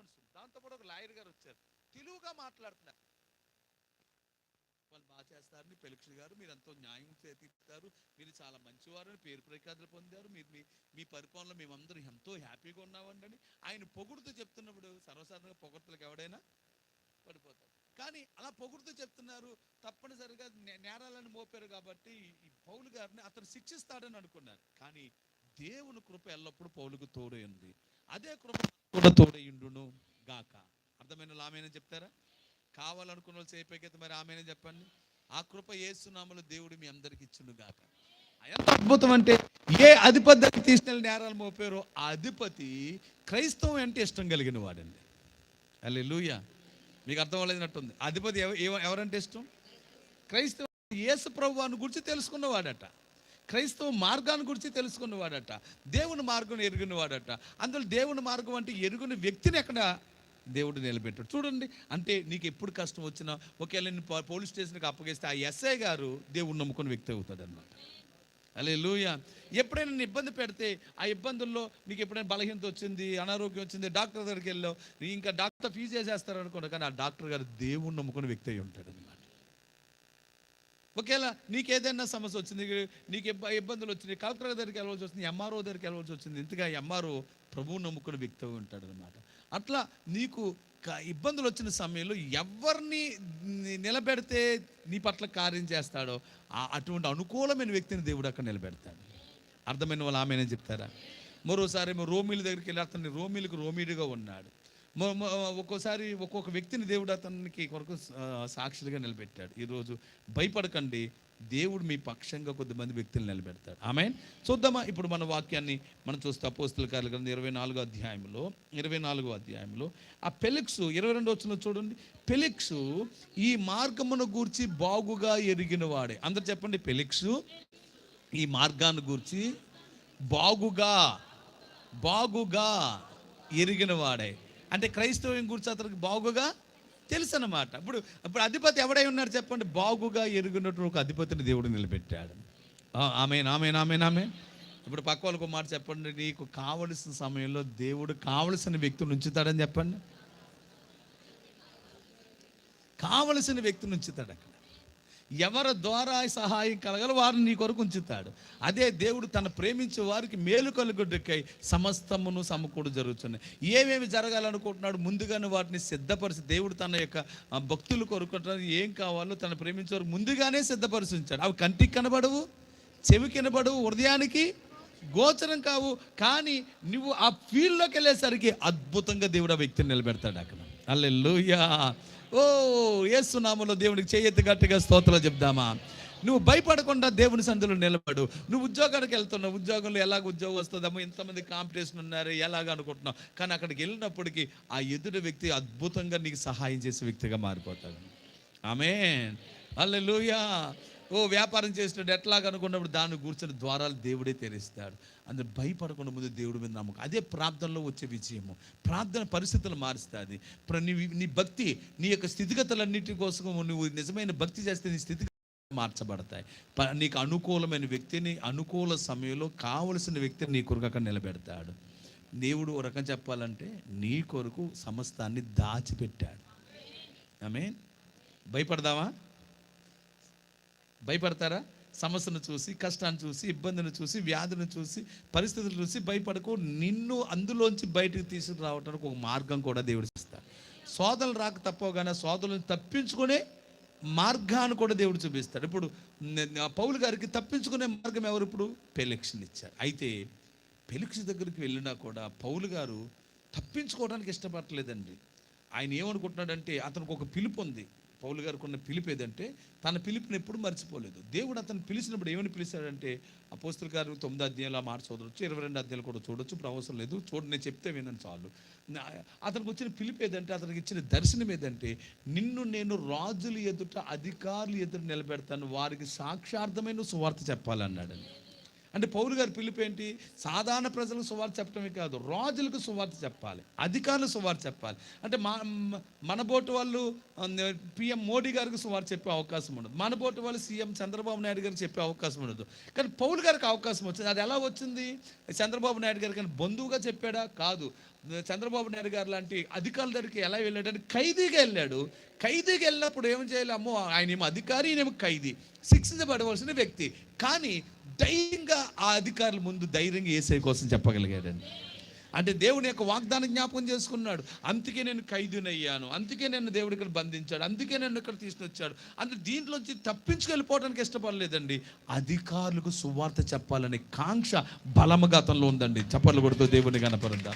మనుషులు. దాంతోపాటు ఒక లాయర్ గారు వచ్చారు. తెలుగుగా మాట్లాడుతున్నారు. వాళ్ళు బాగా చేస్తారని పెలుక్షులు గారు మీరు ఎంతో న్యాయం తీర్పుతారు మీరు చాలా మంచివారు అని పేరు ప్రఖ్యాతులు పొందారు. మీరు మీ మీ పరిపాలనలో మేమందరం ఎంతో హ్యాపీగా ఉన్నామండి అని ఆయన పొగుడుతూ చెప్తున్నప్పుడు సర్వసాధారణంగా పొగడ్తలకు ఎవడైనా పడిపోతారు కానీ అలా పొగుడుతూ చెప్తున్నారు తప్పనిసరిగా నేరాలను మోపారు కాబట్టి ఈ పౌలు గారిని అతను శిక్షిస్తాడని అనుకున్నారు. కానీ దేవుని కృప ఎల్లప్పుడూ పౌలుకు తోడైంది అదే కృప కూడా గాక. అర్థమైన ఆమెనని చెప్తారా? కావాలనుకున్న వాళ్ళు చేపైకైతే మరి ఆమెనే చెప్పండి. ఆ కృప ఏసునామలు దేవుడు మీ అందరికి ఇచ్చును గాక. ఎంత అద్భుతం అంటే ఏ అధిపతికి తీసిన నేరాలు మోపారో ఆ అధిపతి క్రైస్తవం అంటే ఇష్టం కలిగిన వాడండి. అల్లే లూయ మీకు అర్థం అవ్వలేనట్టుంది. అధిపతి ఎవ- ఎవరంటే ఇష్టం? క్రైస్తవం యేసు అని గురించి తెలుసుకున్నవాడట. క్రైస్తవ మార్గాన్ని గురించి తెలుసుకున్నవాడట దేవుని మార్గం ఎరుగునవాడట. అందులో దేవుని మార్గం అంటే ఎరుగుని వ్యక్తిని ఎక్కడ దేవుడు నిలబెట్టాడు. చూడండి అంటే నీకు ఎప్పుడు కష్టం వచ్చినా ఒకవేళ నేను పో- పోలీస్ స్టేషన్కి అప్పగిస్తే ఆ ఎస్ఐ గారు దేవుడు నమ్ముకున్న వ్యక్తి అవుతాడు అనమాట అలే లూయ ఎప్పుడైనా నేను ఇబ్బంది పెడితే ఆ ఇబ్బందుల్లో నీకు ఎప్పుడైనా బలహీనత వచ్చింది అనారోగ్యం వచ్చింది డాక్టర్ దగ్గరికి వెళ్ళావు ఇంకా డాక్టర్ ఫీజు చేసేస్తారు అనుకోండి కానీ ఆ డాక్టర్ గారు దేవుణ్ణి నమ్ముకున్న వ్యక్తి అయి ఉంటాడు అనమాట ఒకవేళ నీకు ఏదైనా సమస్య వచ్చింది నీకు ఇబ్బ- ఇబ్బందులు వచ్చినాయి కలెక్టర్ దగ్గరికి వెళ్ళవలసి వచ్చింది ఎంఆర్ఓ దగ్గరికి వెళ్ళవలసి వచ్చింది. ఇంతగా ఎంఆర్ఓ ప్రభువు నమ్ముకున్న వ్యక్తి ఉంటాడు అనమాట అట్లా నీకు ఇబ్బందులు వచ్చిన సమయంలో ఎవరిని నిలబెడితే నీ పట్ల కార్యం చేస్తాడో ఆ అటువంటి అనుకూలమైన వ్యక్తిని దేవుడు అక్కడ నిలబెడతాడు. అర్థమైన వాళ్ళు ఆమెనే చెప్తారా? మరోసారి రోమిల దగ్గరికి వెళ్ళి అతన్ని రోమిలకు రోమిడిగా ఉన్నాడు. ఒక్కోసారి ఒక్కొక్క వ్యక్తిని దేవుడు అతనికి కొరకు సాక్షులుగా నిలబెట్టాడు. ఈరోజు భయపడకండి. దేవుడు మీ పక్షంగా కొద్దిమంది వ్యక్తులు నిలబెడతాడు. ఆమె చూద్దామా ఇప్పుడు మన వాక్యాన్ని మనం చూస్తే అపోస్తుల కార్యక్రమం ఇరవై నాలుగో అధ్యాయంలో ఇరవై నాలుగో అధ్యాయంలో ఆ పెలిక్స్ ఇరవై రెండు వచ్చిన చూడండి. పెలిక్స్ ఈ మార్గమును గూర్చి బాగుగా ఎరిగిన వాడే. అందరు చెప్పండి పెలిక్స్ ఈ మార్గాన్ని గూర్చి బాగుగా బాగుగా ఎరిగిన వాడే. అంటే క్రైస్తవం గురించి అతనికి బాగుగా తెలుసు అన్నమాట ఇప్పుడు ఇప్పుడు అధిపతి ఎవడై ఉన్నారు చెప్పండి? బాగుగా ఎరుగునట్టు ఒక అధిపతిని దేవుడు నిలబెట్టాడు. ఆమె ఆమె ఆమె ఆమె ఇప్పుడు పక్క వాళ్ళకు మాట చెప్పండి? నీకు కావలసిన సమయంలో దేవుడు కావలసిన వ్యక్తిని ఉంచుతాడని చెప్పండి. కావలసిన వ్యక్తిని ఉంచుతాడు ఎవరి ద్వారా సహాయం కలగల వారిని నీ కొరకు ఉంచుతాడు. అదే దేవుడు తన ప్రేమించే వారికి మేలు కలుగుడ్డకై సమస్తమును సమకూడు జరుగుతున్నాయి ఏమేమి జరగాలనుకుంటున్నాడు ముందుగానే వాటిని సిద్ధపరిచి దేవుడు తన యొక్క భక్తులు కొరుకుంటున్నారు ఏం కావాలో తన ప్రేమించే వారు ముందుగానే సిద్ధపరిచి ఉంచాడు అవి కంటికి కనబడవు చెవి కనబడవు హృదయానికి గోచరం కావు. కానీ నువ్వు ఆ ఫీల్డ్లోకి వెళ్ళేసరికి అద్భుతంగా దేవుడు ఆ వ్యక్తిని నిలబెడతాడు అక్కడ. అల్లెలుయా ఓ ఏసునామలో దేవునికి చేయెత్తి గట్టిగా స్తోత్రాలు చెప్దామా? నువ్వు భయపడకుండా దేవుని సందులో నిలబడు. నువ్వు ఉద్యోగానికి వెళ్తున్నావు. ఉద్యోగంలో ఎలాగ ఉద్యోగం వస్తుందమ్మో? ఇంతమంది కాంపిటీషన్ ఉన్నారు ఎలాగ అనుకుంటున్నావు? కానీ అక్కడికి వెళ్ళినప్పటికీ ఆ ఎదుటి వ్యక్తి అద్భుతంగా నీకు సహాయం చేసే వ్యక్తిగా మారిపోతాడు. ఆమె అల్లెలుయా ఓ వ్యాపారం చేసినట్టు ఎట్లాగ అనుకున్నప్పుడు దాన్ని కూర్చొని ద్వారాలు దేవుడే తెరిస్తాడు. అందులో భయపడకుండా ముందు దేవుడి మీద నమ్మకం. అదే ప్రార్థనలో వచ్చే విజయము. ప్రార్థన పరిస్థితులు మారుస్తుంది. ప్ర- నీ నీ భక్తి నీ యొక్క స్థితిగతులన్నిటి కోసం నువ్వు నిజమైన భక్తి చేస్తే నీ స్థితి మార్చబడతాయి. ప- నీకు అనుకూలమైన వ్యక్తిని అనుకూల సమయంలో కావలసిన వ్యక్తిని నీ కొరకు అక్కడ నిలబెడతాడు. దేవుడు ఒక రకం చెప్పాలంటే నీ కొరకు సమస్తాన్ని దాచిపెట్టాడు. ఆమె భయపడదామా? భయపడతారా? సమస్యను చూసి కష్టాన్ని చూసి ఇబ్బందిని చూసి వ్యాధిని చూసి పరిస్థితులు చూసి భయపడకు నిన్ను అందులోంచి బయటకు తీసుకురావడానికి ఒక మార్గం కూడా దేవుడు ఇస్తాడు సోదరులు రాక తప్పగానే సోదరులను తప్పించుకునే మార్గాన్ని కూడా దేవుడు చూపిస్తాడు. ఇప్పుడు పౌలు గారికి తప్పించుకునే మార్గం ఎవరు ఇప్పుడు? పెలిక్షన్ ఇచ్చారు. అయితే పెలిక్స్ దగ్గరికి వెళ్ళినా కూడా పౌలు గారు తప్పించుకోవడానికి ఇష్టపడలేదండి ఆయన ఏమనుకుంటున్నాడంటే అతనికి ఒక పిలుపు ఉంది. పౌలు గారికి ఉన్న పిలుపు ఏదంటే తన పిలుపుని ఎప్పుడు మర్చిపోలేదు. దేవుడు అతను పిలిచినప్పుడు ఏమని పిలిచాడంటే అపోస్తుల గారు తొమ్మిది అధ్యాయులు ఆ మాట ఇరవై రెండు అధ్యాయులు కూడా చూడొచ్చు ఇప్పుడు అవసరం లేదు చూడు నేను చెప్తే వినను చాలు. అతనికి వచ్చిన పిలుపు ఏదంటే అతనికి ఇచ్చిన దర్శనం ఏదంటే నిన్ను నేను రాజులు ఎదుట అధికారులు ఎదుట నిలబెడతాను వారికి సాక్షార్థమైన సువార్త చెప్పాలన్నాడని అంటే పౌరు గారి పిలుపు ఏంటి? సాధారణ ప్రజలకు సువార్త చెప్పడమే కాదు రాజులకు సువార్త చెప్పాలి అధికారులకు సువార్త చెప్పాలి. అంటే మా మన బోటు వాళ్ళు పిఎం మోడీ గారికి సువార్త చెప్పే అవకాశం ఉండదు. మన బోటు వాళ్ళు సీఎం చంద్రబాబు నాయుడు గారికి చెప్పే అవకాశం ఉండదు. కానీ పౌరు గారికి అవకాశం వచ్చింది. అది ఎలా వచ్చింది? చంద్రబాబు నాయుడు గారికి కానీ బంధువుగా చెప్పాడా? కాదు. చంద్రబాబు నాయుడు గారు లాంటి అధికారుల దగ్గరికి ఎలా వెళ్ళాడంటే ఖైదీగా వెళ్ళాడు. ఖైదీకి వెళ్ళినప్పుడు ఏం చేయాలి? అమ్మో ఆయన ఏమో అధికారి ఈయనేమో ఖైదీ. శిక్షించబడవలసిన వ్యక్తి. కానీ ధైర్యంగా ఆ అధికారుల ముందు ధైర్యంగా ఏసై కోసం చెప్పగలిగాడండి. అంటే దేవుని యొక్క వాగ్దానం జ్ఞాపకం చేసుకున్నాడు. అందుకే నేను ఖైదునయ్యాను. అందుకే నన్ను దేవుడు ఇక్కడ బంధించాడు. అందుకే నన్ను ఇక్కడ తీసుకొచ్చాడు. అంటే దీంట్లోంచి తప్పించుకెళ్ళిపోవడానికి ఇష్టపడలేదండి. అధికారులకు సువార్త చెప్పాలనే కాంక్ష బలముగా అతనిలో ఉందండి. చప్పట్లు కొడుతూ దేవుని కనపరుద్దాం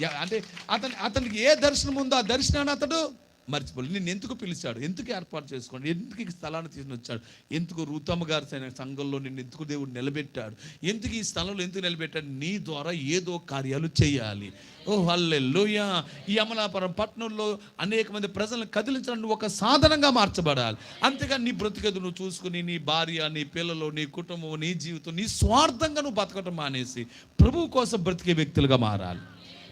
యా- అంటే అతని అతనికి ఏ దర్శనం ఉందో ఆ దర్శనాన్ని అతడు మర్చిపోలేదు. నేను ఎందుకు పిలిచాడు? ఎందుకు ఏర్పాటు చేసుకోండి? ఎందుకు ఈ స్థలాన్ని తీసుకుని వచ్చాడు? ఎందుకు రూతమ్మ గారి సైన సంఘంలో నిన్ను ఎందుకు దేవుడు నిలబెట్టాడు? ఎందుకు ఈ స్థలంలో ఎందుకు నిలబెట్టాడు? నీ ద్వారా ఏదో కార్యాలు చేయాలి. ఓ హల్లెలూయా! ఈ అమలాపురం పట్టణంలో అనేక మంది ప్రజలను కదిలించడానికి ఒక సాధనంగా మార్చబడాలి. అంతేగాని నీ బ్రతికేది నువ్వు చూసుకుని నీ భార్య నీ పిల్లలు నీ కుటుంబం నీ జీవితం నీ స్వార్థంగా నువ్వు బతకటం మానేసి ప్రభువు కోసం బ్రతికే వ్యక్తులుగా మారాలి.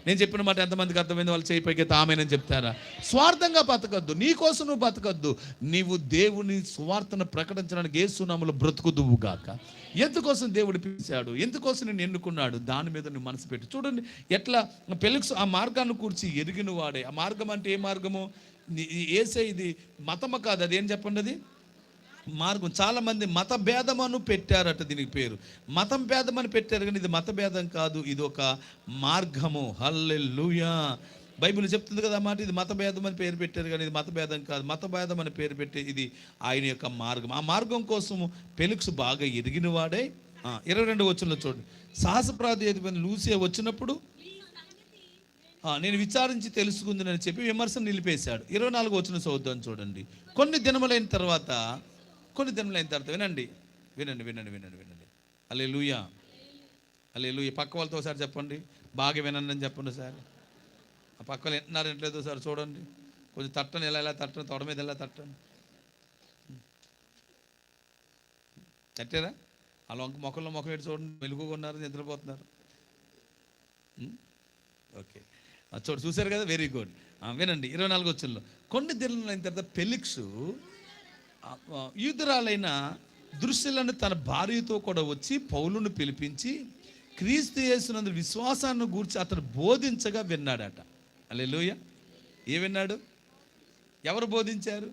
నేను చెప్పిన మాట ఎంతమందికి అర్థమైంది వాళ్ళు చేయి ఆమెనని తామేనని చెప్తారా? స్వార్థంగా బతకద్దు. నీ కోసం నువ్వు బతకద్దు. నీవు దేవుని స్వార్థను ప్రకటించడానికి ఏ సునాములు బ్రతుకుదువు గాక. ఎందుకోసం దేవుడు పిలిచాడు? ఎందుకోసం నేను ఎన్నుకున్నాడు? దాని మీద నువ్వు మనసు పెట్టి. చూడండి ఎట్లా పెళ్ళికి ఆ మార్గాన్ని కూర్చి ఎరిగిన వాడే ఆ మార్గం అంటే ఏ మార్గము? ఏసే ఇది మతము కాదు. అది ఏం చెప్పండి అది మార్గం. చాలామంది మత భేదమను పెట్టారట దీనికి పేరు. మతం భేదమని పెట్టారు కానీ ఇది మత భేదం కాదు ఇది ఒక మార్గము. హల్లెల్లుయా బైబిల్ చెప్తుంది కదా మాట ఇది మత భేదం అని పేరు పెట్టారు కానీ ఇది మత భేదం కాదు. మతభేదం అని పేరు పెట్టి ఇది ఆయన యొక్క మార్గం. ఆ మార్గం కోసము పెలుక్స్ బాగా ఎదిగిన వాడే. ఇరవై రెండు వచ్చిన చూడండి. సాహసప్రాధి లూసియా వచ్చినప్పుడు నేను విచారించి తెలుసుకుందని చెప్పి విమర్శను నిలిపేశాడు. ఇరవై నాలుగు వచ్చిన చూద్దాం చూడండి. కొన్ని దినములైన తర్వాత కొన్ని దినములైన తర్వాత వినండి. వినండి వినండి వినండి వినండి. అలే లూయా అలే లూయ పక్క వాళ్ళతో ఒకసారి చెప్పండి. బాగా వినండి అని చెప్పండి సార్ ఆ పక్క వాళ్ళు వింటున్నారు వింటలేదో సార్ చూడండి. కొంచెం తట్టని ఎలా ఎలా తట్టను తొడ మీద ఎలా తట్టను. తట్టారా? అలా వంక మొక్కల్లో మొక్క ఎటు చూడండి. మెలుగుగా ఉన్నారు నిద్రపోతున్నారు. ఓకే. చూడు చూశారు కదా? Very good. వినండి. ఇరవై నాలుగు వచ్చిన కొన్ని దినాలు అయిన తర్వాత పెలిక్సు యూదురాలైన దృశ్యులను తన భార్యతో కూడా వచ్చి పౌలును పిలిపించి క్రీస్తు చేసినందు విశ్వాసాన్ని గూర్చి అతను బోధించగా విన్నాడట. అలే ఏ విన్నాడు? ఎవరు బోధించారు?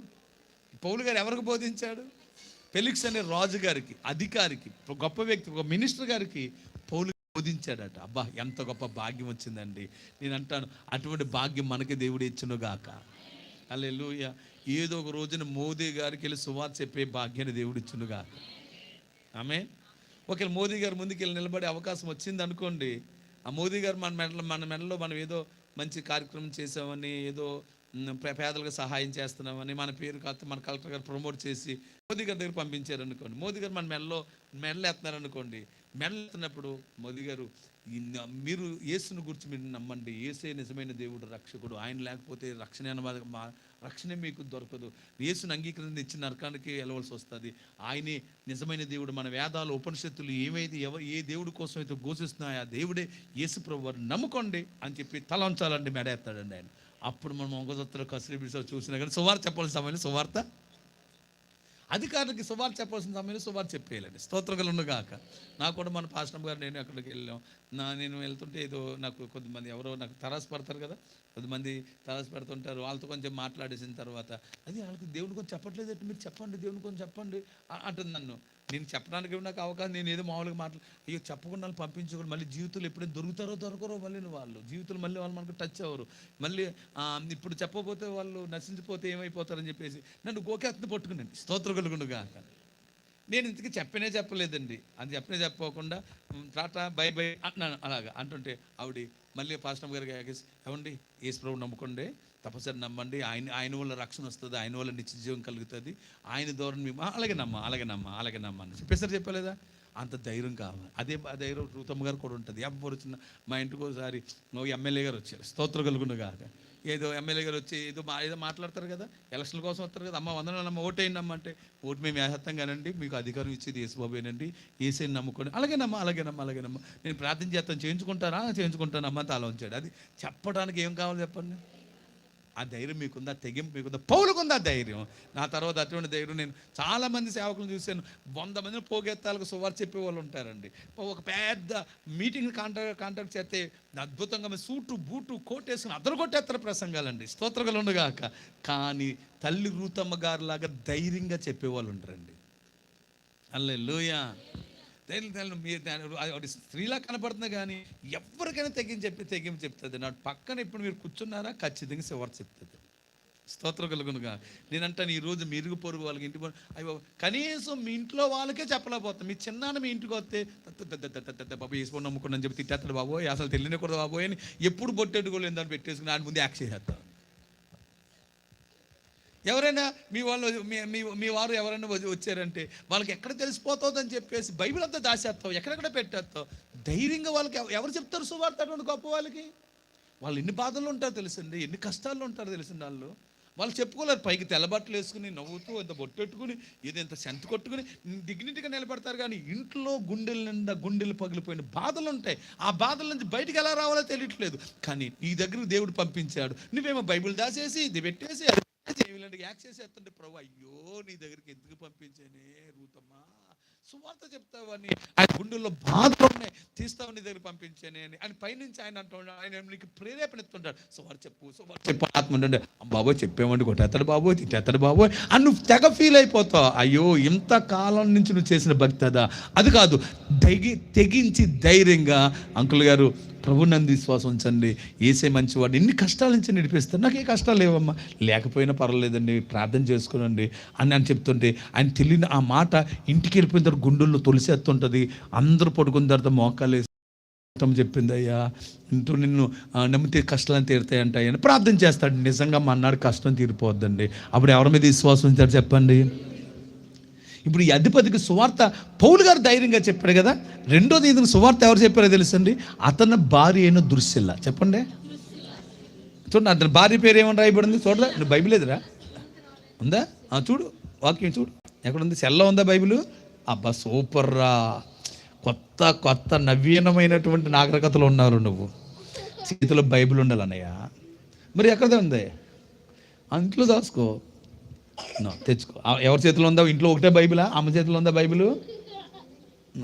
పౌలు గారు ఎవరికి బోధించాడు? ఫెలిక్స్ అనే రాజు గారికి అధికారికి ఒక గొప్ప వ్యక్తి ఒక మినిస్టర్ గారికి పౌలు బోధించాడట. అబ్బా ఎంత గొప్ప భాగ్యం వచ్చిందండి. నేను అంటాను అటువంటి భాగ్యం మనకి దేవుడు ఇచ్చును అలే లూయ ఏదో ఒక రోజున మోదీ గారికి వెళ్ళి సువార్త చెప్పే భాగ్యాన్ని దేవుడు ఆమె ఒకవేళ మోదీ గారు ముందుకు వెళ్ళి నిలబడే అవకాశం వచ్చింది అనుకోండి ఆ మోదీ గారు మన మెడలో మన మెడలో మనం ఏదో మంచి కార్యక్రమం చేసామని ఏదో పేదలకు సహాయం చేస్తున్నామని మన పేరు కాస్త మన కలెక్టర్ గారు ప్రమోట్ చేసి మోదీ గారి దగ్గర పంపించారు అనుకోండి మోదీ గారు మన మెడలో మెడలు ఎత్తున్నారు అనుకోండి మెడలు ఎత్తున్నప్పుడు మోదీ గారు మీరు యేసును గురించి మీరు నమ్మండి. ఏసే నిజమైన దేవుడు రక్షకుడు. ఆయన లేకపోతే రక్షణ అన్న మా రక్షణ మీకు దొరకదు. యేసుని అంగీకరించి ఇచ్చిన నరకానికి వెళ్ళవలసి వస్తుంది. ఆయనే నిజమైన దేవుడు. మన వేదాలు ఉపనిషత్తులు ఏమైతే ఎవ ఏ దేవుడి కోసం అయితే ఘోషిస్తున్నాయో ఆ దేవుడే యేసు ప్రభు నమ్ముకోండి అని చెప్పి తల ఉంచాలండి ఆయన. అప్పుడు మనం మొగజొత్తలు కసిరి బిడిసో చూసినా కానీ సువార్త చెప్పాల్సిన సమయంలో సువార్త అధికారులకి సువార్త చెప్పాల్సిన సమయంలో సువార్త చెప్పేయాలండి. స్తోత్రగలను కాక నాకు కూడా మన పాస్టమ్ గారు నేను అక్కడికి వెళ్ళాం. నా నేను వెళ్తుంటే ఏదో నాకు కొద్దిమంది ఎవరో నాకు తరాసు పడతారు కదా. కొద్దిమంది తరాసు పెడుతుంటారు వాళ్ళతో కొంచెం మాట్లాడేసిన తర్వాత అది వాళ్ళకి దేవుని కొంచెం చెప్పట్లేదు అంటే మీరు చెప్పండి దేవుని కొంచెం చెప్పండి అంటుంది నన్ను. నేను చెప్పడానికి నాకు అవకాశం నేను ఏదో మామూలుగా మాట్లా అయ్యో చెప్పకుండా వాళ్ళు పంపించకూడదు మళ్ళీ జీవితంలో ఎప్పుడైనా దొరుకుతారో దొరకరో మళ్ళీ వాళ్ళు. జీవితంలో మళ్ళీ వాళ్ళు మనకు టచ్ అవ్వరు. మళ్ళీ ఇప్పుడు చెప్పకపోతే వాళ్ళు నశించిపోతే ఏమైపోతారని చెప్పేసి నన్ను గోకెత్తుని పట్టుకున్నాను. స్తోత్ర కలుగుండుగా నేను ఇంతకీ చెప్పనే చెప్పలేదండి. అది చెప్పనే చెప్పకుండా టాటా బై బై అంటున్నాను. అలాగా అంటుంటే ఆవిడ మళ్ళీ పాస్టమ్ గారికి ఏమండి? యేసు ప్రభు నమ్ముకోండి తప్పనిసరి నమ్మండి. ఆయన ఆయన వల్ల రక్షణ వస్తుంది ఆయన వల్ల నిత్య జీవం కలుగుతుంది. ఆయన ధోరణి మేము అలాగే నమ్మ అలాగే నమ్మ అలాగే నమ్మ అని చెప్పేసరి చెప్పలేదా? అంత ధైర్యం కావాలి. అదే ఆ ధైర్యం రూతమ్మ గారు కూడా ఉంటుంది. ఎవరు వచ్చిన మా ఇంటికి ఒకసారి ఎమ్మెల్యే గారు వచ్చారు. స్తోత్ర కలుగుండగా కాక ఏదో ఎమ్మెల్యే గారు వచ్చి ఏదో మా ఏదో మాట్లాడతారు కదా ఎలక్షన్ కోసం వస్తారు కదా అమ్మ వందనాలమ్మ ఓటేయండి అమ్మ అంటే ఓటు మేము వేసేస్తాం కానండి మీకు అధికారం ఇచ్చేది ఏసుబాబేనండి ఏసైని నమ్ముకోండి అలాగేనమ్మా అలాగేనమ్మా అలాగేనమ్మా. నేను ప్రార్థన చేస్తాను చేయించుకుంటారా? చేయించుకుంటానమ్మా అని తల ఉంచాడు అది చెప్పడానికి ఏం కావాలి చెప్పండి? ఆ ధైర్యం మీకుందా? తెగింపు మీకుందా? పౌలుకుందా ధైర్యం? నా తర్వాత అటువంటి ధైర్యం నేను చాలామంది సేవకులను చూశాను. వంద మందిని పోగెత్తాలకు సువార్ చెప్పే వాళ్ళు ఉంటారండి ఒక పెద్ద మీటింగ్ కాంటాక్ట్ కాంటాక్ట్ చేస్తే అద్భుతంగా మీ సూటు బూటు కోటేసుకుని అద్దరు కొట్టేస్తారు ప్రసంగాలండి. స్తోత్రగలు ఉండగాక కానీ తల్లి రూతమ్మ గారు లాగా ధైర్యంగా చెప్పేవాళ్ళు ఉంటారండి అల్లే లోయా ధైర్యం మీ అది స్త్రీలా కనపడుతుంది కానీ ఎవరికైనా తెగించి చెప్పి తెగించి చెప్తుంది. నా పక్కన ఇప్పుడు మీరు కూర్చున్నారా? ఖచ్చితంగా శివర్ చెప్తుంది. స్తోత్ర కలుగునుగా. నేనంటాను ఈరోజు రోజు పొరుగు వాళ్ళకి ఇంటి పొరుగు అయ్యో కనీసం మీ ఇంట్లో వాళ్ళకే చెప్పలేకపోతాం. మీ చిన్నాన్న మీ ఇంటికి వస్తే బాబు వేసుకొని నమ్ముకున్నాను చెప్పి తిట్టేస్తాడు బాబోయ్. అసలు తెలియకూడదు బాబోయ్ అని ఎప్పుడు బొట్టెట్టుకోలేదు దాన్ని పెట్టేసుకుని ఆయన ముందు యాక్ట్ చేసేస్తాను ఎవరైనా మీ వాళ్ళు మీ మీ వారు ఎవరైనా వచ్చారంటే వాళ్ళకి ఎక్కడ తెలిసిపోతుందని చెప్పేసి బైబిల్ అంతా దాచేస్తావు ఎక్కడెక్కడ పెట్టేస్తావు? ధైర్యంగా వాళ్ళకి ఎవ- ఎవరు చెప్తారు సువార్త అటువంటి గొప్ప వాళ్ళకి? వాళ్ళు ఎన్ని బాధలు ఉంటారో తెలిసింది ఎన్ని కష్టాల్లో ఉంటారో తెలిసింది వాళ్ళు. వాళ్ళు చెప్పుకోలేరు పైకి తెల్లబట్టలు వేసుకుని నవ్వుతూ ఇంత బొట్టెట్టుకుని ఏదో ఇంత సెంత కొట్టుకుని డిగ్నిటీగా నిలబడతారు కానీ ఇంట్లో గుండెల నిండా గుండెలు పగిలిపోయిన బాధలు ఉంటాయి. ఆ బాధల నుంచి బయటికి ఎలా రావాలో తెలియట్లేదు. కానీ నీ దగ్గర దేవుడు పంపించాడు. నువ్వేమో బైబిల్ దాసేసి ఇది పెట్టేసి అది పెట్టేసి ఇలాంటి చేసేస్తుంటే ప్రభు అయ్యో నీ దగ్గరికి ఎందుకు పంపించానే రూతమ్మా? సువార్త చెప్తావని ఆయన గుండెల్లో బాధలు ఉన్నాయి. తీస్తావు నీ దగ్గర పంపించానే అని. ఆయన పైనుంచి ఆయన అంటున్నాడు ఆయన నీకు ప్రేరేపణ ఎత్తుంటాడు సువార్ చెప్పు సువార్ చెప్పు. ఆత్మ ఉండే బాబోయ్ చెప్పేమండి కొట్టేస్తాడు బాబోయ్ తిట్టేస్తాడు బాబోయ్ అని నువ్వు తెగ ఫీల్ అయిపోతావు. అయ్యో ఇంత కాలం నుంచి నువ్వు చేసిన భక్తి అదా? అది కాదు తెగి తెగించి ధైర్యంగా అంకుల్ గారు ప్రభునంది విశ్వాసం ఉంచండి. ఏసే మంచివాడు ఎన్ని కష్టాల నుంచి నడిపిస్తారు నాకు ఏ కష్టాలు లేవమ్మా. లేకపోయినా పర్వాలేదండి. ప్రార్థన చేసుకోనండి. అని అని చెప్తుంటే ఆయన తెలియని ఆ మాట ఇంటికి వెళ్ళిపోయిన తర్వాత గుండెల్లో తొలిసేస్తుంటుంది అందరూ పడుకున్న తర్వాత మోకాలు వేసి చెప్పింది అయ్యా ఇంటూ నిన్ను నమ్మితే కష్టాలను తీరుతాయంట అని ప్రార్థన చేస్తాడు. నిజంగా మా అన్నాడు కష్టం తీరిపోద్దండి. అప్పుడు ఎవరి మీద విశ్వాసం ఉంచారు చెప్పండి? ఇప్పుడు ఈ అధిపతికి సువార్త పౌలు గారు ధైర్యంగా చెప్పాడు కదా. రెండోది ఇది సువార్త ఎవరు చెప్పారో తెలుసండి? అతని భార్య అయిన దృశ్యల్లా చెప్పండి. చూడండి అతని భార్య పేరు ఏమని రాయబడింది? చూడరా నువ్వు బైబిల్ ఎదురా? ఉందా? చూడు వాక్యం చూడు. ఎక్కడుంది? సెల్లో ఉందా బైబిల్? అబ్బా సూపర్ రా. కొత్త కొత్త నవీనమైనటువంటి నాగరికతలు ఉన్నారు నువ్వు. చేతిలో బైబిల్ ఉండాలన్నయ్యా. మరి ఎక్కడదే ఉంది? అంట్లో ఇంట్లో దాసుకో తెచ్చుకో. ఎవరి చేతిలో ఉందా? ఇంట్లో ఒకటే బైబిలా? అమ్మ చేతిలో ఉందా బైబిల్?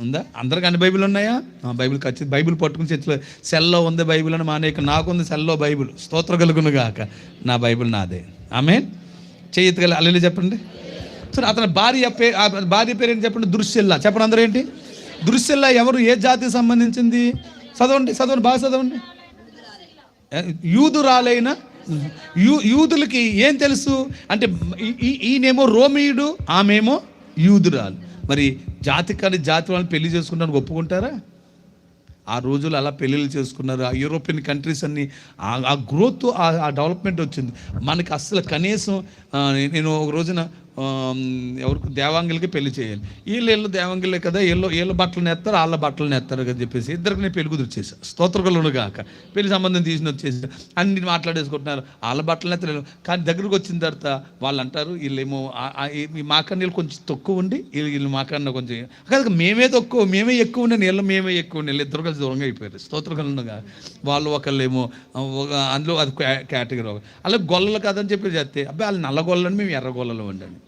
ఉందా? అందరికి అన్ని బైబిల్ ఉన్నాయా? ఆ, బైబిల్ ఖచ్చితంగా బైబిల్ పట్టుకుని చేతిలో సెల్లో ఉంది బైబిల్ అని మానేక నాకుంది సెల్లో బైబిల్. స్తోత్ర కలుగును గాక. నా బైబిల్ నాదే. ఆమె చేయగల అల్లెలు చెప్పండి. సరే అతని భార్య పే భార్య పేరు ఏంటి చెప్పండి? దృశ్యల్లా చెప్పండి అందరూ ఏంటి? దృశ్యల్లా ఎవరు? ఏ జాతికి సంబంధించింది? చదవండి చదవండి బాగా చదవండి. యూదురాలైన యూ యూదులకి ఏం తెలుసు? అంటే ఈ- ఈయనేమో రోమియుడు ఆమెమో యూదురాలు. మరి జాతి కానీ జాతి వాళ్ళని పెళ్ళి చేసుకుంటానికి ఒప్పుకుంటారా? ఆ రోజులు అలా పెళ్ళిళ్ళు చేసుకున్నారు. ఆ యూరోపియన్ కంట్రీస్ అన్ని ఆ- గ్రోత్ ఆ డెవలప్మెంట్ వచ్చింది. మనకి అసలు కనీసం నేను ఒక రోజున ఎవరికి దేవాంగులకి పెళ్ళి చేయాలి. వీళ్ళు వీళ్ళు దేవాంగులే కదా వీళ్ళు వీళ్ళ బట్టలు నేస్తారు వాళ్ళ బట్టలు నేస్తారు కదా చెప్పేసి ఇద్దరికి నేను పెళ్ళి కుదిరి చేశాను స్తోత్రకులను కాక పెళ్ళి సంబంధం తీసుకుని వచ్చేసి అన్ని మాట్లాడేసుకుంటున్నారు. వాళ్ళ బట్టలు నేస్తారు. కానీ దగ్గరకు వచ్చిన తర్వాత వాళ్ళు అంటారు వీళ్ళేమో ఆ- మాకన్నా వీళ్ళు కొంచెం తక్కువ ఉండి వీళ్ళు వీళ్ళు మాకన్నా కొంచెం కాదు మేమే తక్కువ మేమే ఎక్కువ ఉండే వీళ్ళు మేమే ఎక్కువ ఉండే ఇద్దరు కలిసి దూరంగా అయిపోయారు. స్తోత్రకలుగా వాళ్ళు ఒకళ్ళేమో ఒక అందులో అది కేటగిరీ అలా గొల్లలు కాదని చెప్పి చేస్తే అబ్బాయి వాళ్ళు నల్ల గొల్లని మేము ఎర్ర గొల్లలు ఉండండి.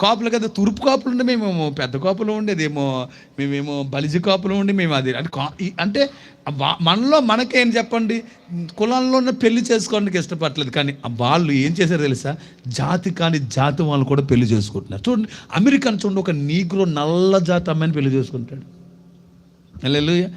కాపులు కదా తూర్పు కాపులు ఉండే మేమేమో పెద్ద కాపులు ఉండేదేమో మేమేమో బలిజి కాపులు ఉండి మేము అది. అంటే కా- అంటే మనలో మనకేం చెప్పండి? కులంలో ఉన్న పెళ్ళి చేసుకోవడానికి ఇష్టపడలేదు కానీ ఆ వాళ్ళు ఏం చేశారో తెలుసా? జాతి కాని జాతి వాళ్ళు కూడా పెళ్ళి చేసుకుంటున్నారు. చూడండి అమెరికన్ చూడండి ఒక నీగ్రో నల్ల జాతి అమ్మాయిని పెళ్ళి చేసుకుంటాడు. హల్లెలూయా.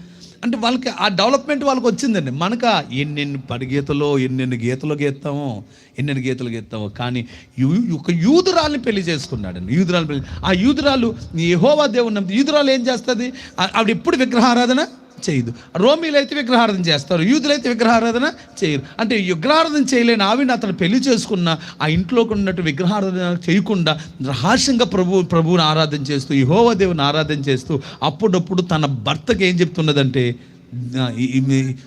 అంటే వాళ్ళకి ఆ డెవలప్మెంట్ వాళ్ళకి వచ్చిందండి. మనక ఎన్నెన్ని పడిగీతలో ఎన్నెన్ని గీతలు గీస్తామో ఎన్నెన్ని గీతలు గీస్తామో. కానీ యూ ఒక యూదురాల్ని పెళ్ళి చేసుకున్నాడండి. యూదురాలు పెళ్ళి ఆ యూదురాలు యహోవా దేవుని యూదురాలు ఏం చేస్తుంది? ఆవిడ ఎప్పుడు విగ్రహారాధన? చేయదు. రోమీలు అయితే విగ్రహారాధన చేస్తారు యూదులైతే విగ్రహారాధన చేయరు. అంటే విగ్రహారాధన చేయలేని ఆవిడ అతను పెళ్ళి చేసుకున్న ఆ ఇంట్లోకి ఉన్నట్టు విగ్రహారాధన చేయకుండా రహస్యంగా ప్రభు ప్రభువుని ఆరాధన చేస్తూ యహోవ దేవుని ఆరాధన చేస్తూ అప్పుడప్పుడు తన భర్తకి ఏం చెప్తున్నదంటే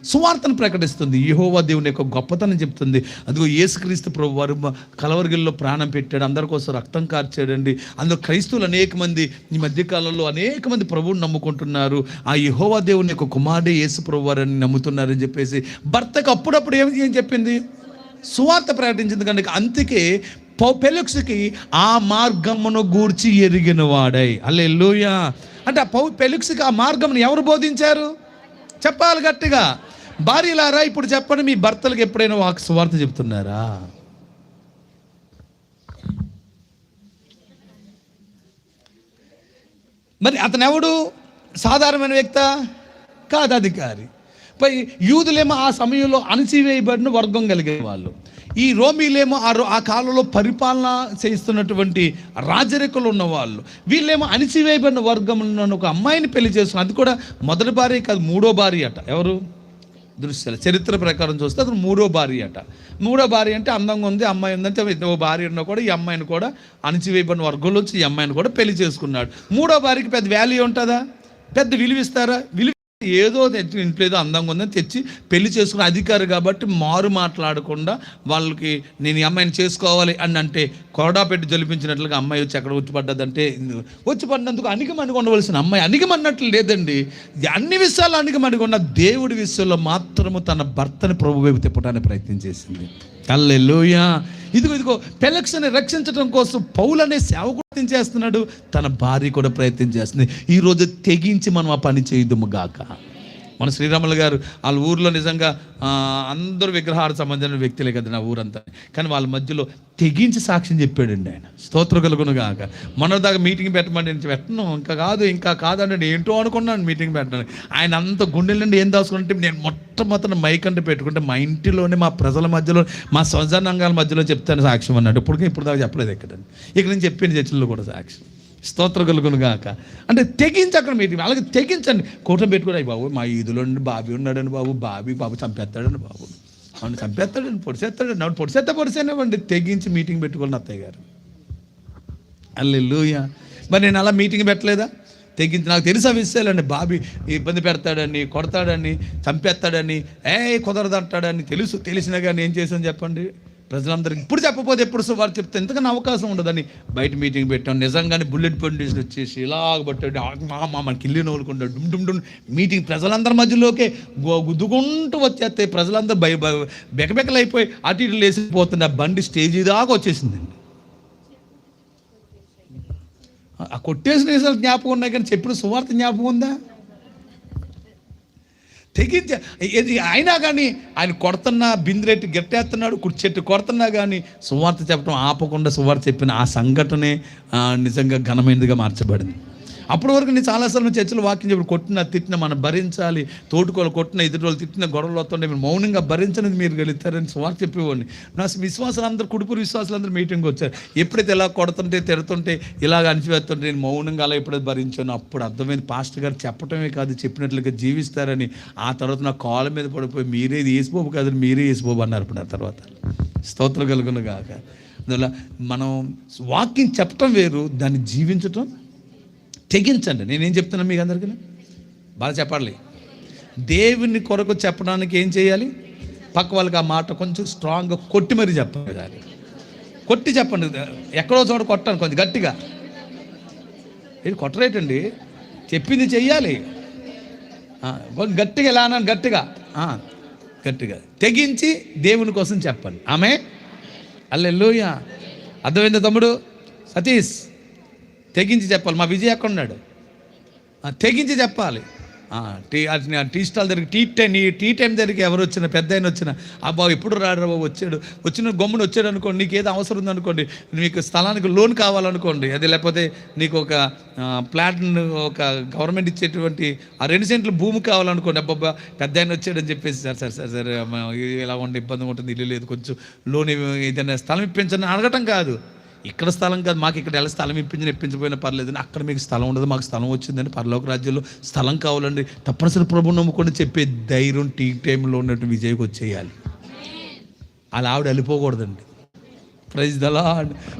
సువార్తను ప్రకటిస్తుంది. యహోవా దేవుని యొక్క గొప్పతనం చెప్తుంది. అదిగో యేసుక్రీస్తు ప్రభు వారు కలవరిగిల్లో ప్రాణం పెట్టాడు. అందరి కోసం రక్తం కార్చాడండి. అందులో క్రైస్తవులు అనేక మంది ఈ మధ్యకాలంలో అనేక మంది ప్రభువుని నమ్ముకుంటున్నారు. ఆ యహోవా దేవుని యొక్క కుమారుడే యేసు ప్రభు వారని నమ్ముతున్నారని చెప్పేసి భర్తకు అప్పుడప్పుడు ఏం ఏం చెప్పింది? సువార్త ప్రకటించింది కనుక అందుకే పౌ పెలుక్స్కి ఆ మార్గమును గూర్చి ఎరిగిన వాడై అల్లే అంటే ఆ పౌ పెలుక్స్కి ఆ మార్గమును ఎవరు బోధించారు? చెప్పాలి గట్టిగా. భార్యలారా ఇప్పుడు చెప్పండి మీ భర్తలకు ఎప్పుడైనా వాక్ సువార్త చెప్తున్నారా మరి అతను ఎవడు సాధారణమైన వ్యక్త? కాదు అధికారి పై యూదులేమో ఆ సమయంలో అణిచివేయబడిన వర్గం కలిగే వాళ్ళు. ఈ రోమీలేమో ఆ రో- ఆ కాలంలో పరిపాలన చేస్తున్నటువంటి రాజరికలు ఉన్నవాళ్ళు. వీళ్ళేమో అణిచివేయబడిన వర్గంలో ఒక అమ్మాయిని పెళ్ళి చేస్తున్నారు. అది కూడా మొదటి భార్య కాదు మూడో భార్య అట. ఎవరు? దృశ్యాలు. చరిత్ర ప్రకారం చూస్తే అతను మూడో భార్య అట. మూడో భార్య అంటే అందంగా ఉంది అమ్మాయి ఉందంటే ఓ భార్య ఉన్నా కూడా ఈ అమ్మాయిని కూడా అణచివేబడిన వర్గంలో వచ్చి ఈ అమ్మాయిని కూడా పెళ్ళి చేసుకున్నాడు. మూడో భార్యకి పెద్ద వాల్యూ ఉంటుందా? పెద్ద విలువిస్తారా? విలువ ఏదో ఇంట్లో ఏదో అందంగా ఉందని తెచ్చి పెళ్ళి చేసుకున్న అధికారి కాబట్టి మారు మాట్లాడకుండా వాళ్ళకి నేను ఈ అమ్మాయిని చేసుకోవాలి అని అంటే కొరడా పెట్టి జలిపించినట్లుగా అమ్మాయి వచ్చి ఎక్కడ వచ్చి పడ్డదంటే వచ్చి పడినందుకు అణిగమణిగి ఉండవలసిన అమ్మాయి అణిగమన్నట్లు లేదండి. అన్ని విషయాలు అణిగమణిగి ఉన్న దేవుడి విషయంలో మాత్రము తన భర్తని ప్రభు వైపు తిప్పడానికి ప్రయత్నం చేసింది. అల్లెలుయా ఇదిగో ఇదిగో పెలక్షని రక్షించడం కోసం పౌలు అనే సేవకుడు ప్రయత్నం చేస్తున్నాడు తన భార్య కూడా ప్రయత్నం చేస్తుంది. ఈరోజు తెగించి మనం ఆ పని చేయదుము గాక. మన శ్రీరాములు గారు వాళ్ళ ఊర్లో నిజంగా అందరూ విగ్రహాలు సంబంధించిన వ్యక్తులే కదా నా ఊరంతా. కానీ వాళ్ళ మధ్యలో తెగించి సాక్ష్యం చెప్పాడండి ఆయన. స్తోత్ర కలుగును కాక మన దాకా మీటింగ్ పెట్టమని నేను పెట్టను ఇంకా కాదు ఇంకా కాదండి నేను ఏంటో అనుకున్నాను మీటింగ్ పెట్టడానికి. ఆయన అంత గుండెల నుండి ఏం దాచుకుంటే నేను మొట్టమొదటి మైక్ అంటే పెట్టుకుంటే మా ఇంటిలోనే మా ప్రజల మధ్యలో మా స్వజనాంగాల మధ్యలో చెప్తాను సాక్ష్యం అన్నాడు. ఇప్పుడు ఇప్పుడు దాకా చెప్పలేదు ఇక్కడ ఇక్కడ నేను చెప్పిన చర్చల్లో కూడా సాక్ష్యం. స్తోత్ర కలుగును గాక. అంటే తెగించి అక్కడ మీటింగ్ అలాగే తెగించండి. కూటమి పెట్టుకుని బాబు మా ఈదులో బాబీ ఉన్నాడని బాబు బాబీ బాబు చంపేస్తాడని బాబు. అవును చంపేస్తాడని పొడిసేస్తాడండి అవును పొడిసేస్తే పొడిసేనేవ్వండి తెగించి మీటింగ్ పెట్టుకోవాలి అత్తయ్య గారు. అల్లెలుయ. మరి నేను అలా మీటింగ్ పెట్టలేదా? తెగించి నాకు తెలుసు ఆ విషయాలండి బాబీ ఇబ్బంది పెడతాడని కొడతాడని చంపేస్తాడని ఏ కుదరదంటాడని తెలుసు తెలిసినా కానీ ఏం చేశాను చెప్పండి. ప్రజలందరికీ ఇప్పుడు చెప్పకపోతే ఎప్పుడు వారు చెప్తే ఎంతకన్నా అవకాశం ఉండదని బయట మీటింగ్ పెట్టాం. నిజంగానే బుల్లెట్ పొండేసి వచ్చేసి ఇలాగ పట్టాడు. మా మా మనకి ఇల్లు నవ్వుకుంటాడు డుమ్ డుమ్ డుమ్. మీటింగ్ ప్రజలందరి మధ్యలోకే గుద్దుకుంటూ వచ్చేస్తే ప్రజలందరూ భయ బెకబెకలైపోయి అటు ఇటు లేసిపోతుంది ఆ బండి స్టేజీ దాకా వచ్చేసిందండి ఆ కొట్టేసిన జ్ఞాపకం ఉన్నాయి కానీ చెప్పిన సువార్త జ్ఞాపకం ఉందా? తెగించ ఇది అయినా కానీ ఆయన కొడుతున్నా బిందిరెట్టి గట్టేస్తున్నాడు కుర్చెట్టు కొడుతున్నా కానీ సువార్త చెప్పడం ఆపకుండా సువార్త చెప్పిన ఆ సంఘటనే నిజంగా ఘనమైనదిగా మార్చబడింది. అప్పటి వరకు నేను చాలాసార్లు చర్చలు వాక్యం చెప్పి కొట్టిన తిట్టిన మనం భరించాలి. తోటుకోలు కొట్టిన ఎదుటి వాళ్ళు తిట్టిన గొడవలు వస్తుంటే మీరు మౌనంగా భరించనిది మీరు గెలుస్తారని సువార్త చెప్పేవాడిని. నా విశ్వాసాలు అందరూ కుడుపురు విశ్వాసాలు అందరూ మీటింగ్ వచ్చారు. ఎప్పుడైతే ఇలా కొడుతుంటే తిడుతుంటే ఇలాగ అణిచివేస్తుంటే నేను మౌనంగా అలా ఎప్పుడైతే భరించాను అప్పుడు అర్థమైంది పాస్టర్ గారు చెప్పటమే కాదు చెప్పినట్లుగా జీవిస్తారని. ఆ తర్వాత నా కాళ్ళ మీద పడిపోయి మీరే వేసిపోబు కాదు మీరే వేసిపోబు అన్నారు ఇప్పుడు ఆ తర్వాత. స్తోత్రం కలుగును కాక అందువల్ల మనం వాకింగ్ చెప్పటం వేరు దాన్ని జీవించటం తెగించండి. నేనేం చెప్తున్నా మీకు అందరికీ? బాగా చెప్పాలి. దేవుని కొరకు చెప్పడానికి ఏం చేయాలి? పక్క వాళ్ళకి ఆ మాట కొంచెం స్ట్రాంగ్గా కొట్టి మరీ చెప్పాలి కొట్టి చెప్పండి. ఎక్కడో చోట కొట్టాను కొంచెం గట్టిగా. ఇది కొట్టరేటండి. చెప్పింది చెయ్యాలి. కొంచెం గట్టిగా ఎలా అన్నాను? గట్టిగా. గట్టిగా. తెగించి దేవుని కోసం చెప్పండి. ఆమె అల్లెల్లుయ అర్థమైందా తమ్ముడు? సతీష్. తెగించి చెప్పాలి. మా విజయ్ ఎక్కడ ఉన్నాడు? తెగించి చెప్పాలి. టీ అది టీ స్టాల్ దగ్గరికి టీ టైం టీ టైం దగ్గరికి ఎవరు వచ్చిన పెద్ద ఆయన వచ్చిన ఆ బాబు ఎప్పుడు రాడు రా బాబు వచ్చాడు. వచ్చిన గమ్మున వచ్చాడు అనుకోండి నీకు ఏదో అవసరం ఉందనుకోండి మీకు స్థలానికి లోన్ కావాలనుకోండి అది లేకపోతే నీకు ఒక ప్లాట్ ఒక గవర్నమెంట్ ఇచ్చేటువంటి ఆ రెండు సెంట్లు భూమి కావాలనుకోండి అబ్బాబ్బా పెద్ద ఆయన వచ్చాడని చెప్పేసి సార్ సార్ సార్ సార్ ఇలా ఉండే ఇబ్బంది ఉంటుంది ఇల్లు లేదు కొంచెం లోన్ ఏదైనా స్థలం ఇప్పించని అడగటం కాదు. ఇక్కడ స్థలం కాదు మాకు ఇక్కడ ఎలా స్థలం ఇప్పించిన ఇప్పించకపోయినా పర్లేదు అక్కడ మీకు స్థలం ఉండదు మాకు స్థలం వచ్చిందని పరలోక రాజ్యంలో స్థలం కావాలండి. తప్పనిసరి ప్రభు నమ్ముకొని చెప్పే ధైర్యం టీ టైంలో ఉన్నట్టు విజయ్కి వచ్చేయాలి. అలా ఆవిడ వెళ్ళిపోకూడదండి. ప్రైజ్ దలా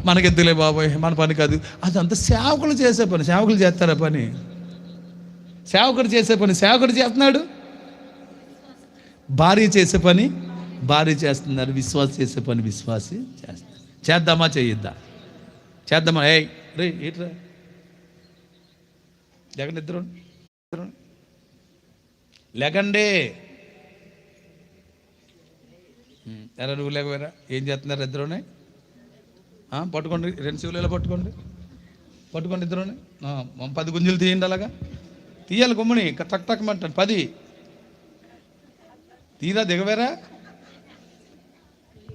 మనకెద్దులే బాబాయ్ మన పని కాదు. అదంతా సేవకులు చేసే పని సేవకులు చేస్తారా పని? సేవకుడు చేసే పని సేవకుడు చేస్తున్నాడు? భార్య చేసే పని భార్య చేస్తున్నారు విశ్వాసం చేసే పని విశ్వాసి చేస్తారు చేద్దామా చేయొద్దా? చేద్దామా? ఏ రే ఏట్రా? లేకండి ఇద్దరు ఇద్దరు. లేకండి. ఎలా నువ్వు లేకపోయారా ఏం చేస్తున్నారు ఇద్దరునే పట్టుకోండి రెండు శివులు ఇలా పట్టుకోండి పట్టుకోండి ఇద్దరునే పది గుంజులు తీయండి అలాగా. తీయాలి గుమ్మని టక్ టక్ పది. తీరా దిగవేరా?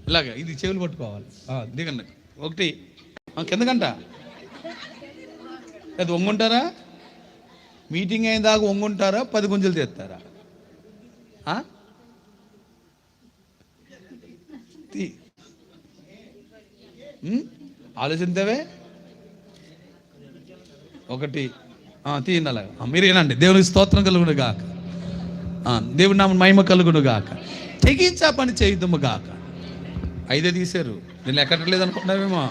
ఇలాగ ఇది చెవులు పట్టుకోవాలి. దిగండి. ఒకటి కిందకంట అది వంగుంటారా? మీటింగ్ అయిన దాకా వంగుంటారా? పది గుంజలు తెస్తారా? ఆ? తీ. ఆలోచించవే? ఒకటి. తీయండి అలాగా మీరు ఏనండి దేవునికి స్తోత్రం కలుగును గాక. దేవుని నామ మహిమ కలుగును గాక. తెగించా పని చేయుదుము గాక. ఐదే తీశారు. నేను ఎక్కట్లేదు అనుకుంటున్నావేమో.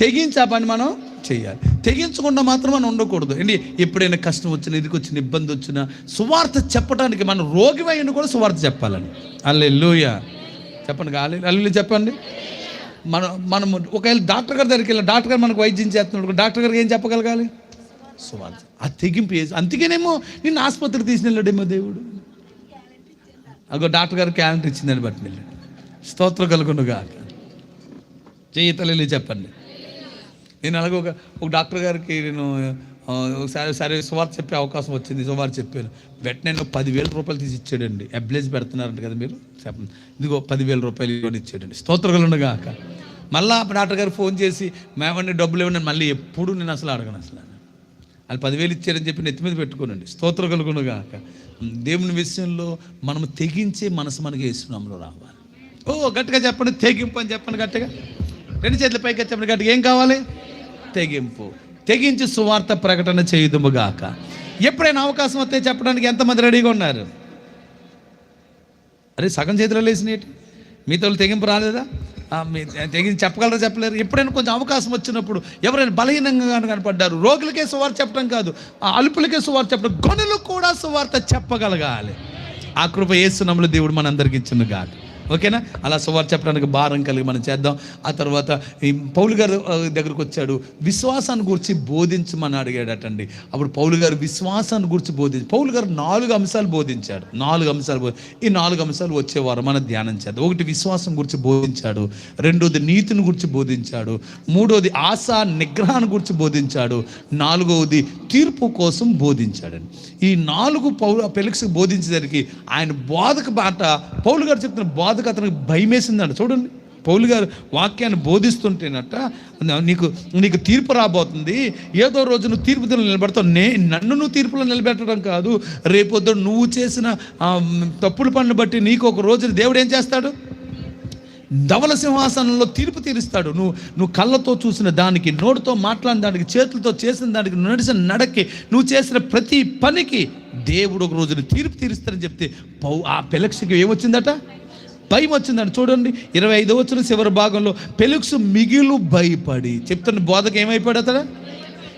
తెగించి ఆ, పని మనం చేయాలి. తెగించకుండా మాత్రం మనం ఉండకూడదు. ఏంటి? ఎప్పుడైనా కష్టం వచ్చినా ఇదికి వచ్చిన ఇబ్బంది వచ్చినా సువార్త చెప్పడానికి మనం రోగివైన కూడా సువార్త చెప్పాలని. అల్లెల్లుయ చెప్పండి అల్లు అల్లు చెప్పండి. మనం మనం ఒకవేళ డాక్టర్ గారి దగ్గరికి వెళ్ళి డాక్టర్ గారు మనకు వైద్యం చేస్తున్నాడు డాక్టర్ గారికి ఏం చెప్పగలగాలి? సువార్త. ఆ తెగింపు వేసి అందుకేనేమో నిన్ను ఆసుపత్రికి తీసుకెళ్ళాడేమో దేవుడు. అగో డాక్టర్ గారు క్యాలెండర్ ఇచ్చిందని బట్టి వెళ్ళాడు. స్తోత్రం కలుగునుగా చెయ్యి చెప్పండి. నేను అలాగే ఒక ఒక డాక్టర్ గారికి నేను ఒకసారి సరే సువార్త చెప్పే అవకాశం వచ్చింది సువార్త చెప్పాను. వెంటనే నేను పదివేల రూపాయలు తీసి ఇచ్చాడండి. అబ్లేజ్ పెడుతున్నారంట కదా మీరు? చెప్పండి. ఇదిగో పదివేల రూపాయలు ఇవ్వని ఇచ్చాడండి. స్తోత్రగలుండగా మళ్ళీ మళ్ళా డాక్టర్ గారు ఫోన్ చేసి మేమండి డబ్బులు ఇవ్వండి. మళ్ళీ ఎప్పుడు నేను అసలు అడగను అసలు. వాళ్ళు పదివేలు ఇచ్చారని చెప్పి నెత్తి మీద పెట్టుకోనండి. స్తోత్ర కలుగునుగా దేవుని విషయంలో మనం తెగించే మనసు మనకి వేస్తున్నాంలో రావాలి. ఓ గట్టిగా చెప్పండి. తెగింపు అని చెప్పండి గట్టిగా. రెండు చేతుల పైకి చెప్పండి గట్టిగా ఏం కావాలి? తెగింపు. తెగించి సువార్త ప్రకటన చేయుదుముగాక. ఎప్పుడైనా అవకాశం వస్తే చెప్పడానికి ఎంతమంది రెడీగా ఉన్నారు? అరే సగం చేతిలో లేచినట్టు మీతో తెగింపు రాలేదా? మీ తెగించి చెప్పగలరా చెప్పలేరు? ఎప్పుడైనా కొంచెం అవకాశం వచ్చినప్పుడు ఎవరైనా బలహీనంగా కనపడ్డారు రోగులకే సువార్త చెప్పడం కాదు ఆ అలుపులకే సువార్త చెప్పడం గనులకు కూడా సువార్త చెప్పగలగాలి. ఆ కృప ఏసునములు దేవుడు మనందరికి ఇచ్చింది కాదు ఓకేనా? అలా సువార్ చెప్పడానికి భారం కలిగి మనం చేద్దాం. ఆ తర్వాత ఈ పౌలు గారు దగ్గరకు వచ్చాడు. విశ్వాసాన్ని గురించి బోధించమని అడిగాడటండి. అప్పుడు పౌలు గారు విశ్వాసాన్ని గురించి బోధించి పౌలు గారు నాలుగు అంశాలు బోధించాడు. నాలుగు అంశాలు ఈ నాలుగు అంశాలు వచ్చేవారు మనం ధ్యానం చేద్దాం. ఒకటి విశ్వాసం గురించి బోధించాడు. రెండోది నీతిని గురించి బోధించాడు. మూడోది ఆశ నిగ్రహాన్ని గురించి బోధించాడు. నాలుగవది తీర్పు కోసం బోధించాడండి. ఈ నాలుగు పౌలు పెలిక్స్ బోధించేసరికి ఆయన బోధక బాట పౌలు గారు చెప్తున్న బోధక అతనికి భయమేసిందంట. చూడండి పౌలు గారు వాక్యాన్ని బోధిస్తుంటేనట నీకు నీకు తీర్పు రాబోతుంది. ఏదో రోజు నువ్వు తీర్పు నిలబడతావు. నే నన్ను నువ్వు తీర్పులో నిలబెట్టడం కాదు. రేపొద్దు నువ్వు చేసిన తప్పుల పనులు బట్టి నీకు ఒక రోజు దేవుడు ఏం చేస్తాడు? ధవల సింహాసనంలో తీర్పు తీరుస్తాడు. నువ్వు నువ్వు కళ్ళతో చూసిన దానికి నోటితో మాట్లాడిన దానికి చేతులతో చేసిన దానికి నువ్వు నడిచిన నడకి నువ్వు చేసిన ప్రతి పనికి దేవుడు ఒక రోజున తీర్పు తీరుస్తాడని చెప్తే పౌ ఆ పిలక్షకి ఏమొచ్చిందట? భయం వచ్చిందని చూడండి ఇరవై ఐదో వచ్చిన చివరి భాగంలో పెలుక్స్ మిగిలు భయపడి. చెప్తున్న బోధకు ఏమైపోయాడు అతడు?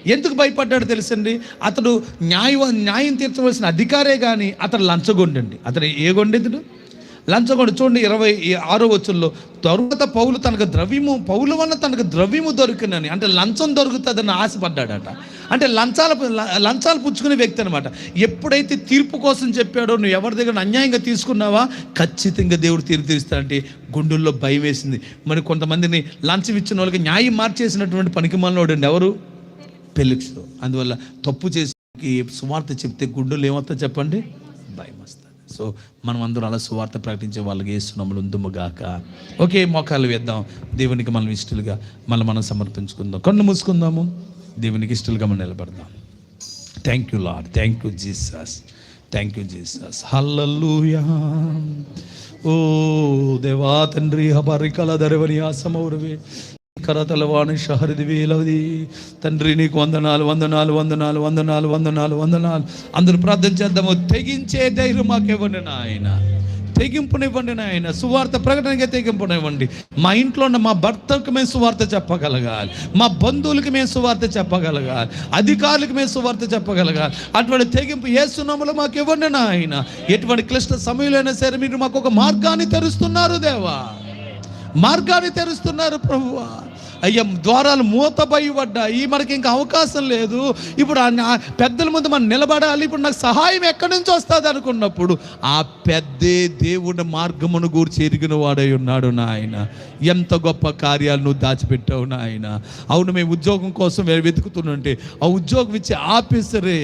ఎందుకు భయపడ్డాడు తెలుసండి? అతడు న్యాయ న్యాయం తీర్చవలసిన అధికారే కానీ అతడు లంచగొండండి. అతడు ఏ గొండెతుడు లంచగొండ చూడండి ఇరవై ఆరో వచ్చుల్లో తరువాత పౌలు తనకు ద్రవ్యము పౌలు వల్ల తనకు ద్రవ్యము దొరికినని అంటే లంచం దొరుకుతుందని ఆశపడ్డాడట. అంటే లంచాల లంచాలు పుచ్చుకునే వ్యక్తి అనమాట ఎప్పుడైతే తీర్పు కోసం చెప్పాడో నువ్వు ఎవరి దగ్గర అన్యాయంగా తీసుకున్నావా? ఖచ్చితంగా దేవుడు తీర్పు తీరుస్తాడంటే గుండెల్లో భయం వేసింది. మరి కొంతమందిని లంచం ఇచ్చిన వాళ్ళకి న్యాయం మార్చేసినటువంటి పనికి అండి ఎవరు? పెళ్ళిక్స్ అందువల్ల తప్పు చేసి సువార్త చెప్తే గుండెలు ఏమవుతా చెప్పండి? భయం వస్తుంది సో మనం అందరం అలా సువార్త ప్రకటించే వాళ్ళకి వేస్తున్నాము ఉందుముగాక. ఓకే మోకాలు వేద్దాం. దేవునికి మనం ఇష్టలుగా మళ్ళీ మనం సమర్పించుకుందాం. కన్ను మూసుకుందాము. దేవునికి ఇష్టలుగా మనం నిలబడదాం. Thank you lord thank you Jesus thank you Jesus hallelujah ఓ దేవా తండ్రి హబరికల ధరవని ఆసమౌరవే. కరతలవాణి షహరిది వేలవది. తండ్రి నీకు వందనాలు వందనాలు వందనాలు వందనాలు వందనాలు వందనాలు. అందరూ ప్రార్థన చేద్దాము. తెగించే ధైర్యం మాకివ్వండి నాయన. తెగింపునివ్వండి నాయన. సువార్త ప్రకటనకే తెగింపునివ్వండి. మా ఇంట్లో ఉన్న మా భర్తకు మేము సువార్త చెప్పగలగాలి. మా బంధువులకి మేము సువార్త చెప్పగలగాలి. అధికారులకు మేము సువార్త చెప్పగలగాలి. అటువంటి తెగింపు ఏ సున్నములో మాకు ఇవ్వండి నాయన. ఎటువంటి క్లిష్ట సమయంలో అయినా సరే మీరు మాకు ఒక మార్గాన్ని తెరుస్తున్నారు దేవా. మార్గాన్ని తెరుస్తున్నారు ప్రభువా. అయ్యా ద్వారాలు మూతబయబడ్డాయి మనకి ఇంకా అవకాశం లేదు. ఇప్పుడు ఆ పెద్దల ముందు మనం నిలబడాలి. ఇప్పుడు నాకు సహాయం ఎక్కడి నుంచి వస్తుంది అనుకున్నప్పుడు ఆ పెద్దే దేవుడి మార్గమును గూర్చి ఎరిగిన వాడై ఉన్నాడు నాయన. ఎంత గొప్ప కార్యాలు నువ్వు దాచిపెట్టావు నాయన. అవును మేము ఉద్యోగం కోసం వెతుకుతుంటే ఆ ఉద్యోగం ఇచ్చే ఆఫీసరే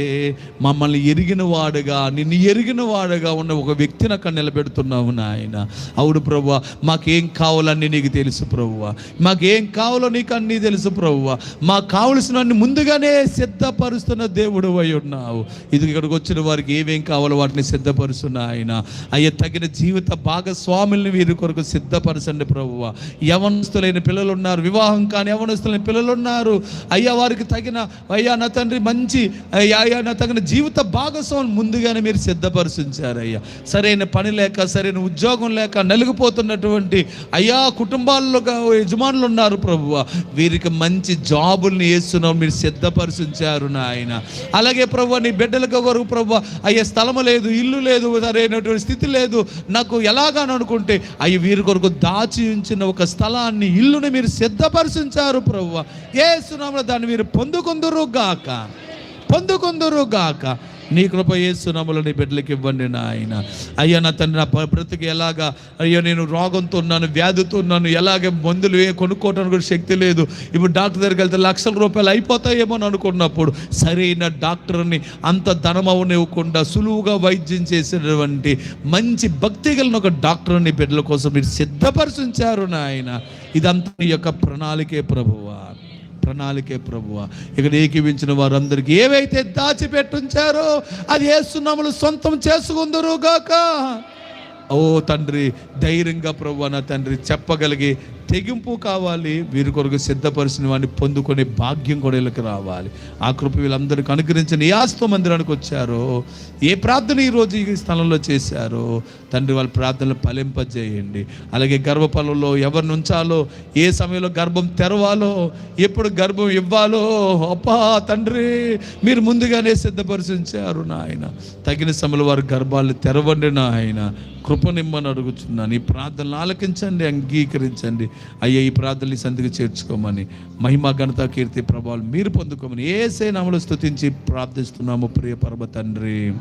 మమ్మల్ని ఎరిగిన వాడుగా నిన్ను ఎరిగిన వాడుగా ఉన్న ఒక వ్యక్తిని అక్కడ నిలబెడుతున్నావు నాయన. అవును ప్రభు మాకేం కావాలని నీకు తెలుసు ప్రభువ మాకేం కావాలో నీకు అన్నీ తెలుసు ప్రభువ మాకు కావలసినవన్నీ ముందుగానే సిద్ధపరుస్తున్న దేవుడు అయి ఉన్నావు. ఇది ఇక్కడికి వచ్చిన వారికి ఏమేం కావాలో వాటిని సిద్ధపరుస్తున్న ఆయన. అయ్యా తగిన జీవిత భాగస్వాముల్ని వీరి కొరకు సిద్ధపరచండి ప్రభువ యవనస్తులైన పిల్లలు ఉన్నారు వివాహం కాని యవనస్తులైన పిల్లలు ఉన్నారు అయ్యా వారికి తగిన అయ్యా నా తండ్రి మంచి అయ్యా అయ్యా నా తగిన జీవిత భాగస్వామి ముందుగానే మీరు సిద్ధపరుచుంచారు అయ్యా సరైన పని లేక సరైన ఉద్యోగం లేక నలిగిపోతున్నటువంటి అయ్యా కుటుంబాల్లో యజమానులు ఉన్నారు ప్రభువ వీరికి మంచి జాబుల్ని వేస్తున్నావు మీరు సిద్ధపరిచించారు నాయన. అలాగే ప్రభు నీ బిడ్డలకు కొరకు ప్రభు అయ్యే స్థలము లేదు ఇల్లు లేదు సరైనటువంటి స్థితి లేదు నాకు ఎలాగాను అనుకుంటే అయ్యి వీరి కొరకు దాచి ఉంచిన ఒక స్థలాన్ని ఇల్లుని మీరు సిద్ధపరిచించారు ప్రభు ఏ సునామలో దాన్ని మీరు పొందుకుందురు గాక. పొందుకుందురు గాక నీ కృప ఏసునాములు నీ బిడ్డలకి ఇవ్వండి నాయన. అయ్యా నా తండ్రి నా బ్రతికి ఎలాగా? అయ్యో నేను రోగంతో ఉన్నాను వ్యాధితో ఉన్నాను ఎలాగే మందులు ఏ కొనుక్కోవడానికి కూడా శక్తి లేదు. ఇప్పుడు డాక్టర్ దగ్గరికి వెళ్తే లక్షల రూపాయలు అయిపోతాయేమో అని అనుకున్నప్పుడు సరైన డాక్టర్ని అంత ధనమవనివ్వకుండా సులువుగా వైద్యం చేసినటువంటి మంచి భక్తి కలిగిన ఒక డాక్టర్ని బిడ్డల కోసం మీరు సిద్ధపరిచుంచారు నాయన. ఇదంతా నీ యొక్క ప్రణాళికే ప్రభువా. ప్రణాళికే ప్రభువ. ఇక్కడ ఏకీవించిన వారందరికీ ఏవైతే దాచిపెట్టుంచారో అది ఏసునాములు సొంతం చేసుకుందరు గాక ఓ తండ్రి ధైర్యంగా ప్రభు నా తండ్రి చెప్పగలిగి తెగింపు కావాలి. వీరి కొరకు సిద్ధపరిచిన వాడిని పొందుకునే భాగ్యం కూడా వీళ్ళకి రావాలి. ఆ కృప వీళ్ళందరికీ అనుగ్రహించిన ఏ ఆస్తో మందిరానికి వచ్చారో. ఏ ప్రార్థన ఈరోజు ఈ స్థలంలో చేశారో? తండ్రి వాళ్ళ ప్రార్థనలు ఫలింపజేయండి. అలాగే గర్భఫలంలో ఎవరిని ఉంచాలో ఏ సమయంలో గర్భం తెరవాలో ఎప్పుడు గర్భం ఇవ్వాలో అప్పా తండ్రి మీరు ముందుగానే సిద్ధపరిచించారు నాయన. తగిన సమయంలో వారి గర్భాలు తెరవండి నాయన. కృపనిమ్మని అడుగుతున్నాను ఈ ప్రార్థనలు ఆలకించండి అంగీకరించండి. అయ్యా ఈ ప్రార్థనలు ఈ సంధికి చేర్చుకోమని మహిమ ఘనత కీర్తి ప్రభావాలు మీరు పొందుకోమని ఏసే నామలు స్తుతించి ప్రార్థిస్తున్నాము ప్రియ పర్వ తండ్రి.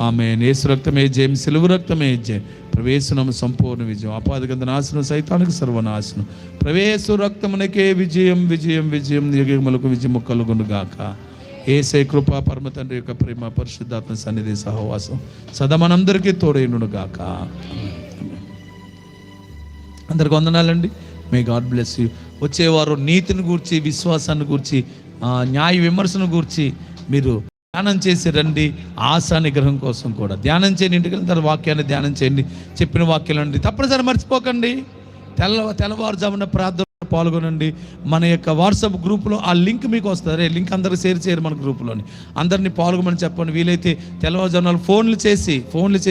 ఆమె నేసు రక్తమే జయం సిలువు రక్తమే జయం. ప్రవేశనం సంపూర్ణ విజయం. ఆపాదగంధ నాశనం సైతానికి సర్వనాశనం. ప్రవేశ రక్తమునకే విజయం విజయం విజయం యుగములకు విజయము కలుగును గాక ఏసే కృప పరమ తండ్రి యొక్క ప్రేమ పరిశుద్ధాత్మ సన్నిధి సహవాసం సదా మనందరికీ తోడైనను గాక అందరికి వందనాలండి. మే గాడ్ బ్లెస్ యూ వచ్చేవారు నీతిని గూర్చి విశ్వాసాన్ని గూర్చి న్యాయ విమర్శను గూర్చి మీరు ధ్యానం చేసి రండి. ఆశా నిగ్రహం కోసం కూడా. ధ్యానం చేయండి. ఇంటికి వెళ్ళిన తర్వాత వాక్యాన్ని ధ్యానం చేయండి. చెప్పిన వాక్యాలండి తప్పనిసరి మర్చిపోకండి. తెల్ల తెల్లవారుజామున ప్రార్థన పాల్గొనండి. మన యొక్క వాట్సాప్ గ్రూప్లో ఆ లింక్ మీకు వస్తుంది. లింక్ అందరికి షేర్ చేయరు మన గ్రూప్లోని. అందరినీ పాల్గొమని చెప్పండి. వీలైతే తెల్లవారుజామున ఫోన్లు చేసి ఫోన్లు చేసి